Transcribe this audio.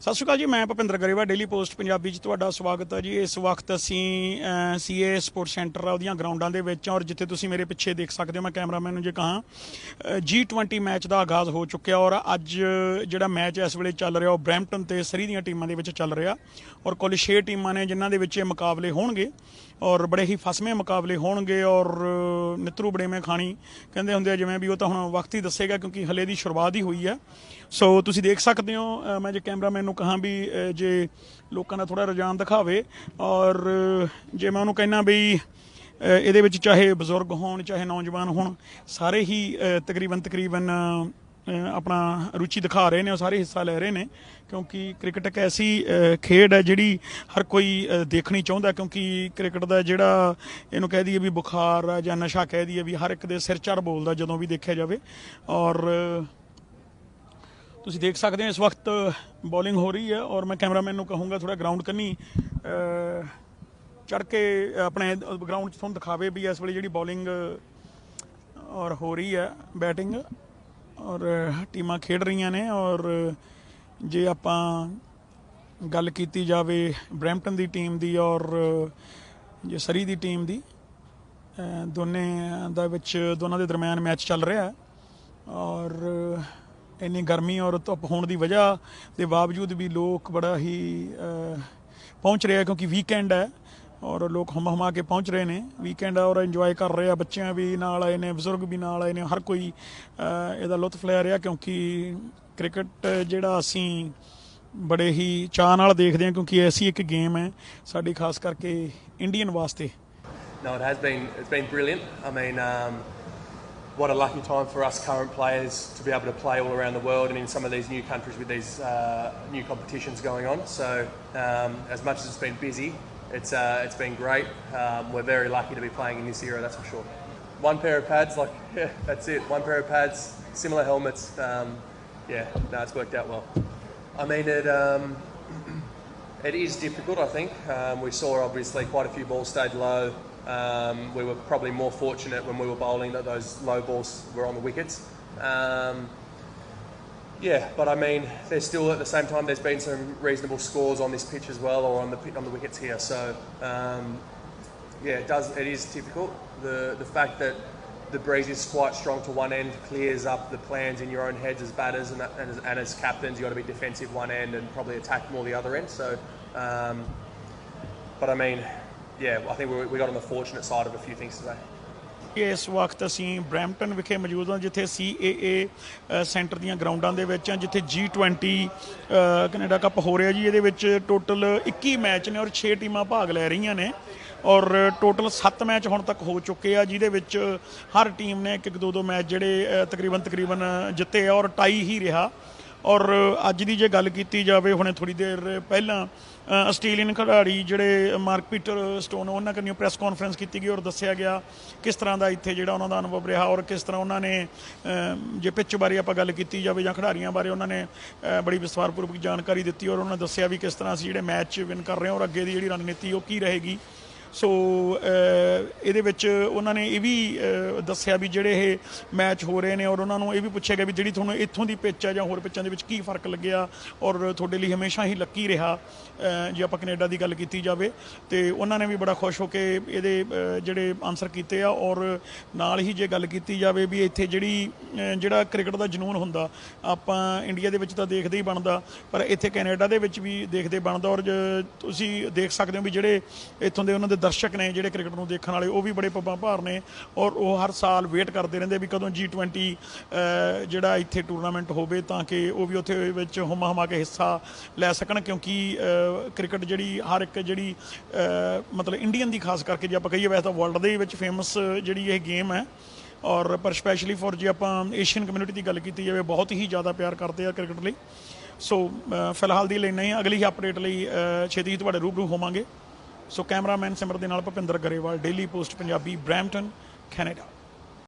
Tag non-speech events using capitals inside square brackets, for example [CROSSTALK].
ਸਤਿ ਸ਼੍ਰੀ ਅਕਾਲ ਜੀ, ਮੈਂ ਭਪਿੰਦਰ ਗਰੇਵਾ ਡੇਲੀ ਪੋਸਟ ਪੰਜਾਬੀ 'ਚ ਤੁਹਾਡਾ ਸਵਾਗਤ ਹੈ ਜੀ। ਇਸ ਵਕਤ ਅਸੀਂ ਸੀਏ ਸਪੋਰਟ ਸੈਂਟਰ ਆ, ਉਹਦੀਆਂ ਗਰਾਊਂਡਾਂ ਦੇ ਵਿੱਚ ਔਰ ਜਿੱਥੇ ਤੁਸੀਂ ਮੇਰੇ ਪਿੱਛੇ ਦੇਖ ਸਕਦੇ ਹੋ, ਮੈਂ ਕੈਮਰਾਮੈਨ ਨੂੰ ਜੇ ਕਹਾਂ G20 ਮੈਚ ਦਾ ਆਗਾਜ਼ ਹੋ ਚੁੱਕਿਆ ਔਰ ਅੱਜ ਜਿਹੜਾ ਮੈਚ ਇਸ ਵੇਲੇ ਚੱਲ ਰਿਹਾ, ਉਹ ਬ੍ਰੈਂਪਟਨ ਤੇ ਸਰੀ ਦੀਆਂ ਟੀਮਾਂ ਦੇ ਵਿੱਚ ਚੱਲ ਰਿਹਾ ਔਰ ਕੁੱਲ 6 ਟੀਮਾਂ ਨੇ ਜਿਨ੍ਹਾਂ ਦੇ ਵਿੱਚ ਇਹ ਮੁਕਾਬਲੇ ਹੋਣਗੇ। ਔਰ ਬੜੇ ਹੀ ਫਸਵੇਂ ਮੁਕਾਬਲੇ ਹੋਣਗੇ ਔਰ ਨਿਤਰੂ ਬੜੇਵੇਂ ਖਾਣੀ ਕਹਿੰਦੇ ਹੁੰਦੇ ਆ ਜਿਵੇਂ ਵੀ ਉਹ ਤਾਂ ਹੁਣ ਵਕਤ ਹੀ ਦੱਸੇਗਾ ਕਿਉਂਕਿ ਹਲੇ ਦੀ ਸ਼ੁਰੂਆਤ ਹੀ ਹੋਈ ਹੈ। ਸੋ ਤੁਸੀਂ ਦੇਖ ਸਕਦੇ ਹੋ ਮੈਂ ਜੇ ਕੈਮਰਾਮੈਨ ਨੂੰ ਕਹਾਂ ਵੀ ਜੇ ਲੋਕਾਂ ਦਾ ਥੋੜਾ ਰੁਝਾਨ ਦਿਖਾਵੇ ਔਰ ਜੇ ਮੈਂ ਉਹਨੂੰ ਕਹਿਣਾ ਵੀ ਇਹਦੇ ਵਿੱਚ ਚਾਹੇ ਬਜ਼ੁਰਗ ਹੋਣ, ਚਾਹੇ ਨੌਜਵਾਨ ਹੋਣ, ਸਾਰੇ ਹੀ ਤਕਰੀਬਨ ਤਕਰੀਬਨ ਆਪਣਾ ਰੁਚੀ ਦਿਖਾ ਰਹੇ ਨੇ, ਉਹ ਸਾਰੇ ਹਿੱਸਾ ਲੈ ਰਹੇ ਨੇ, ਕਿਉਂਕਿ ਕ੍ਰਿਕਟ ਇੱਕ ਐਸੀ ਖੇਡ ਹੈ ਜਿਹੜੀ ਹਰ ਕੋਈ ਦੇਖਣੀ ਚਾਹੁੰਦਾ, ਕਿਉਂਕਿ ਕ੍ਰਿਕਟ ਦਾ ਜਿਹੜਾ ਇਹਨੂੰ ਕਹਿ ਦਈਏ ਵੀ ਬੁਖਾਰ ਆ ਜਾਂ ਨਸ਼ਾ ਕਹਿ ਦਈਏ ਵੀ ਹਰ ਇੱਕ ਦੇ ਸਿਰ ਚੜ ਬੋਲਦਾ ਜਦੋਂ ਵੀ ਦੇਖਿਆ ਜਾਵੇ। ਔਰ ਤੁਸੀਂ ਦੇਖ ਸਕਦੇ ਹੋ ਇਸ ਵਕਤ ਬੋਲਿੰਗ ਹੋ ਰਹੀ ਹੈ, ਔਰ ਮੈਂ ਕੈਮਰਾਮੈਨ ਨੂੰ ਕਹੂੰਗਾ ਥੋੜਾ ਗਰਾਊਂਡ ਕੰਨੀ ਚੜ ਕੇ ਆਪਣੇ ਗਰਾਊਂਡ 'ਚ ਤੁਹਾਨੂੰ ਦਿਖਾਵੇ ਵੀ ਇਸ ਵੇਲੇ ਜਿਹੜੀ ਬੋਲਿੰਗ, ਔਰ ਹੋ ਰਹੀ ਹੈ ਬੈਟਿੰਗ। ਔਰ ਟੀਮਾਂ ਖੇਡ ਰਹੀਆਂ ਨੇ ਔਰ ਜੇ ਆਪਾਂ ਗੱਲ ਕੀਤੀ ਜਾਵੇ ਬ੍ਰੈਂਪਟਨ ਦੀ ਟੀਮ ਦੀ ਔਰ ਜੇ ਸਰੀ ਦੀ ਟੀਮ ਦੀ ਦੋਨੇ ਦਾ ਵਿੱਚ ਦੋਨਾਂ ਦੇ ਦਰਮਿਆਨ ਮੈਚ ਚੱਲ ਰਿਹਾ ਹੈ ਔਰ ਇੰਨੀ ਗਰਮੀ ਔਰ ਧੁੱਪ ਹੋਣ ਦੀ ਵਜ੍ਹਾ ਦੇ ਬਾਵਜੂਦ ਵੀ ਲੋਕ ਬੜਾ ਹੀ ਪਹੁੰਚ ਰਿਹਾ ਕਿਉਂਕਿ ਵੀਕਐਂਡ ਹੈ। ਔਰ ਲੋਕ ਹਮ ਹਮਾ ਕੇ ਪਹੁੰਚ ਰਹੇ ਨੇ ਵੀਕਐਂਡ ਔਰ ਇੰਜੋਏ ਕਰ ਰਹੇ ਆ ਬੱਚਿਆਂ ਵੀ ਨਾਲ ਆਏ ਨੇ ਬਜ਼ੁਰਗ ਵੀ ਨਾਲ ਆਏ ਨੇ ਹਰ ਕੋਈ ਅਹ, ਇਹਦਾ ਲੁਤਫ ਲੈ ਰਿਹਾ ਕਿਉਂਕਿ ਕ੍ਰਿਕਟ ਜਿਹੜਾ ਅਸੀਂ ਬੜੇ ਹੀ ਚਾਅ ਨਾਲ ਦੇਖਦੇ ਹਾਂ ਕਿਉਂਕਿ ਐਸੀ ਇੱਕ ਗੇਮ ਹੈ ਸਾਡੀ ਖਾਸ ਕਰਕੇ ਇੰਡੀਅਨ ਵਾਸਤੇ No, it has been. It's been brilliant. I mean, um, what a lucky time for us current players to be able to play all around the world and in some of these new countries with these uh, new competitions going on. So, um, as much as it's been busy, it's uh, it's been great. Um, we're very lucky to be playing in this era, that's for sure. One pair of pads, like [LAUGHS] yeah, that's it. One pair of pads, similar helmets. Um, yeah, no, it's worked out well. I mean, it. Um, [CLEARS THROAT] It is difficult, I think. Um, we saw obviously quite a few balls stayed low. Um, we were probably more fortunate when we were bowling that those low balls were on the wickets. Yeah, but I mean, there's still at the same time there's been some reasonable scores on this pitch as well, or on the on the wickets here. So um, yeah, it does. It is difficult. The the fact that the breeze is quite strong to one end clears up the plans in your own heads as batters and, and, as, and as captains. You got to be defensive one end and probably attack more the other end. So, um, but I mean, yeah, I think we, we got on the fortunate side of a few things today. ਇਸ ਵਕਤ ਅਸੀਂ Brampton ਵਿਖੇ ਮੌਜੂਦ ਹਾਂ ਜਿੱਥੇ CAA centre ਦੀਆਂ ਗਰਾਊਂਡਾਂ ਦੇ ਵਿੱਚ ਹਾਂ ਜਿੱਥੇ G20 ਅ, ਕੈਨੇਡਾ ਕੱਪ ਹੋ ਰਿਹਾ ਜੀ। ਇਹਦੇ ਵਿੱਚ ਟੋਟਲ 21 ਮੈਚ ਨੇ ਔਰ 6 ਟੀਮਾਂ ਭਾਗ ਲੈ ਰਹੀਆਂ ਨੇ ਔਰ ਟੋਟਲ 7 ਮੈਚ ਹੁਣ ਤੱਕ ਹੋ ਚੁੱਕੇ ਆ ਜਿਹਦੇ ਵਿੱਚ ਹਰ ਟੀਮ ਨੇ ਇੱਕ ਇੱਕ ਦੋ ਦੋ ਮੈਚ ਜਿਹੜੇ ਤਕਰੀਬਨ ਤਕਰੀਬਨ ਜਿੱਤੇ ਆ ਔਰ ਟਾਈ ਹੀ ਰਿਹਾ। ਔਰ ਅੱਜ ਦੀ ਜੇ ਗੱਲ ਕੀਤੀ ਜਾਵੇ ਹੁਣੇ ਥੋੜੀ ਦੇਰ ਪਹਿਲਾਂ ਆਸਟ੍ਰੇਲੀਅਨ ਖਿਡਾਰੀ ਜਿਹੜੇ ਮਾਰਕ ਪੀਟਰ ਸਟੋਨ ਉਹਨਾਂ ਕੰਨਿਓ ਪ੍ਰੈਸ ਕਾਨਫਰੰਸ ਕੀਤੀ ਗਈ ਔਰ ਦੱਸਿਆ ਗਿਆ ਕਿਸ ਤਰ੍ਹਾਂ ਦਾ ਇੱਥੇ ਜਿਹੜਾ ਉਹਨਾਂ ਦਾ ਅਨੁਭਵ ਰਿਹਾ ਔਰ ਕਿਸ ਤਰ੍ਹਾਂ ਉਹਨਾਂ ਨੇ ਜੇ ਪਿੱਚ ਬਾਰੇ ਆਪਾਂ ਗੱਲ ਕੀਤੀ ਜਾਵੇ ਜਾਂ ਖਿਡਾਰੀਆਂ ਬਾਰੇ ਉਹਨਾਂ ਨੇ ਅ, ਬੜੀ ਵਿਸਥਾਰਪੂਰਵਕ ਜਾਣਕਾਰੀ ਦਿੱਤੀ ਔਰ ਉਹਨਾਂ ਨੇ ਦੱਸਿਆ ਵੀ ਕਿਸ ਤਰ੍ਹਾਂ ਅਸੀਂ ਜਿਹੜੇ ਮੈਚ ਵਿਨ ਕਰ ਰਹੇ ਹਾਂ ਔਰ ਅੱਗੇ ਦੀ ਜਿਹੜੀ ਰਣਨੀਤੀ ਉਹ ਕੀ ਰਹੇਗੀ। ਸੋ ਇਹਦੇ ਵਿੱਚ ਉਹਨਾਂ ਨੇ ਇਹ ਵੀ ਦੱਸਿਆ ਵੀ ਜਿਹੜੇ ਇਹ ਮੈਚ ਹੋ ਰਹੇ ਨੇ ਔਰ ਉਹਨਾਂ ਨੂੰ ਇਹ ਵੀ ਪੁੱਛਿਆ ਗਿਆ ਵੀ ਜਿਹੜੀ ਤੁਹਾਨੂੰ ਇੱਥੋਂ ਦੀ ਪਿੱਚ ਹੈ ਜਾਂ ਹੋਰ ਪਿੱਚਾਂ ਦੇ ਵਿੱਚ ਕੀ ਫ਼ਰਕ ਲੱਗਿਆ ਔਰ ਤੁਹਾਡੇ ਲਈ ਹਮੇਸ਼ਾ ਹੀ ਲੱਕੀ ਰਿਹਾ ਜੇ ਆਪਾਂ ਕੈਨੇਡਾ ਦੀ ਗੱਲ ਕੀਤੀ ਜਾਵੇ। ਤੇ ਉਹਨਾਂ ਨੇ ਵੀ ਬੜਾ ਖੁਸ਼ ਹੋ ਕੇ ਇਹਦੇ ਜਿਹੜੇ ਆਨਸਰ ਕੀਤੇ ਆ ਔਰ ਨਾਲ ਹੀ ਜੇ ਗੱਲ ਕੀਤੀ ਜਾਵੇ ਵੀ ਇੱਥੇ ਜਿਹੜੀ ਜਿਹੜਾ ਕ੍ਰਿਕਟ ਦਾ ਜਨੂਨ ਹੁੰਦਾ, ਆਪਾਂ ਇੰਡੀਆ ਦੇ ਵਿੱਚ ਤਾਂ ਦੇਖਦੇ ਹੀ ਬਣਦਾ, ਪਰ ਇੱਥੇ ਕੈਨੇਡਾ ਦੇ ਵਿੱਚ ਵੀ ਦੇਖਦੇ ਬਣਦਾ ਔਰ ਤੁਸੀਂ ਦੇਖ ਸਕਦੇ ਹੋ ਵੀ ਜਿਹੜੇ ਇੱਥੋਂ ਦੇ ਉਹਨਾਂ ਦੇ ਦਰਸ਼ਕ ਨੇ ਜਿਹੜੇ ਕ੍ਰਿਕਟ ਨੂੰ ਦੇਖਣ ਵਾਲੇ ਉਹ ਵੀ ਬੜੇ ਪੱਬਾਂ ਭਾਰ ਨੇ ਔਰ ਉਹ ਹਰ ਸਾਲ ਵੇਟ ਕਰਦੇ ਰਹਿੰਦੇ ਵੀ ਕਦੋਂ G20 ਅਹ, ਜਿਹੜਾ ਇੱਥੇ ਟੂਰਨਾਮੈਂਟ ਹੋਵੇ ਤਾਂ ਕਿ ਉਹ ਵੀ ਉੱਥੇ ਵਿੱਚ ਹੁਮਾ ਹੁਮਾ ਕੇ ਹਿੱਸਾ ਲੈ ਸਕਣ ਕਿਉਂਕਿ ਕ੍ਰਿਕਟ ਜਿਹੜੀ ਹਰ ਇੱਕ ਜਿਹੜੀ ਮਤਲਬ ਇੰਡੀਅਨ ਦੀ ਖਾਸ ਕਰਕੇ ਜੇ ਆਪਾਂ ਕਹੀਏ ਵੈਸੇ ਤਾਂ ਵਰਲਡ ਦੇ ਵਿੱਚ ਫੇਮਸ ਜਿਹੜੀ ਇਹ ਗੇਮ ਹੈ ਔਰ ਪਰ ਸਪੈਸ਼ਲੀ ਫॉर ਜੇ ਆਪਾਂ ਏਸ਼ੀਅਨ ਕਮਿਊਨਿਟੀ ਦੀ ਗੱਲ ਕੀਤੀ ਜਾਵੇ ਬਹੁਤ ਹੀ ਜ਼ਿਆਦਾ ਪਿਆਰ ਕਰਦੇ ਆ ਕ੍ਰਿਕਟ ਲਈ। ਸੋ ਫਿਲਹਾਲ ਦੀ ਲਈ ਨਹੀਂ ਅਗਲੀ ਅਪਡੇਟ ਲਈ ਛੇਤੀ ਹੀ ਤੁਹਾਡੇ ਰੂਬਰੂ ਹੋਵਾਂਗੇ। ਸੋ ਕੈਮਰਾਮੈਨ ਸਿਮਰ ਦੇ ਨਾਲ Bhupinder Grewal Daily Post Punjabi Brampton Canada